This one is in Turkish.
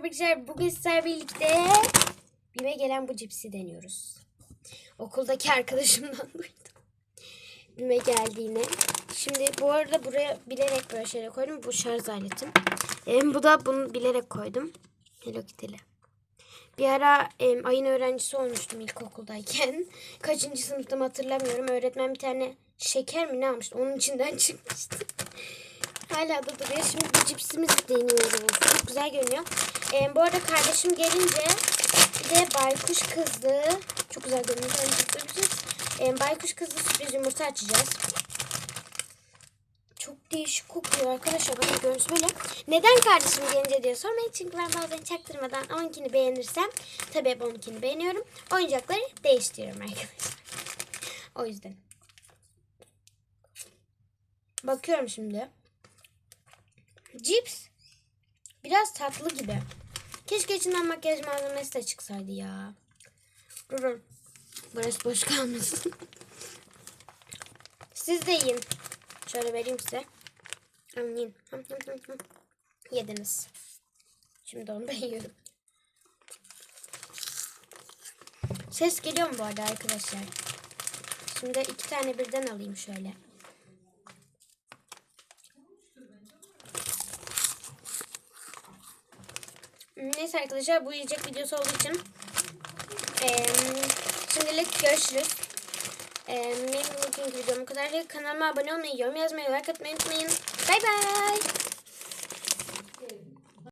arkadaşlar. Bugün sizlerle birlikte BİM'e gelen bu cipsi deniyoruz. Okuldaki arkadaşımdan duydum. BİM'e geldiğini. Şimdi bu arada buraya bilerek böyle şeyler koydum. Bu şarj aletim. Em, bu da bunu bilerek koydum. Hello Kitty'li. Bir ara em, ayın öğrencisi olmuştum ilkokuldayken. Kaçıncı sınıftam hatırlamıyorum. Öğretmen bir tane şeker mi ne almıştı? Onun içinden çıkmıştı. Hala da duruyor. Şimdi bu cipsimizi deniyoruz. Çok güzel görünüyor. Ee, bu arada kardeşim gelince bir de baykuş kızlı çok güzel görünüyor. Ben çok seveceğiz. Ee, baykuş kızlı sürpriz yumurta açacağız. Çok değişik kokuyor arkadaşlar. Bakın görüntüsü böyle. Neden kardeşim gelince diye sormayın. Çünkü ben bazen çaktırmadan onunkini beğenirsem tabii hep onunkini beğeniyorum. Oyuncakları değiştiriyorum arkadaşlar. O yüzden. Bakıyorum şimdi. Cips biraz tatlı gibi. Keşke içinden makyaj malzemesi de çıksaydı ya. Burası boş kalmasın. Siz de yiyin. Şöyle vereyim size. Yiyin. Yediniz. Şimdi onu ben yiyorum. Ses geliyor mu bu arada arkadaşlar? Şimdi iki tane birden alayım şöyle. Neyse arkadaşlar bu yiyecek videosu olduğu için eee, şimdilik görüşürüz. Eee benim bugünkü videom bu kadar. Kanalıma abone olmayı, yorum yazmayı, like atmayı unutmayın. Bay bay.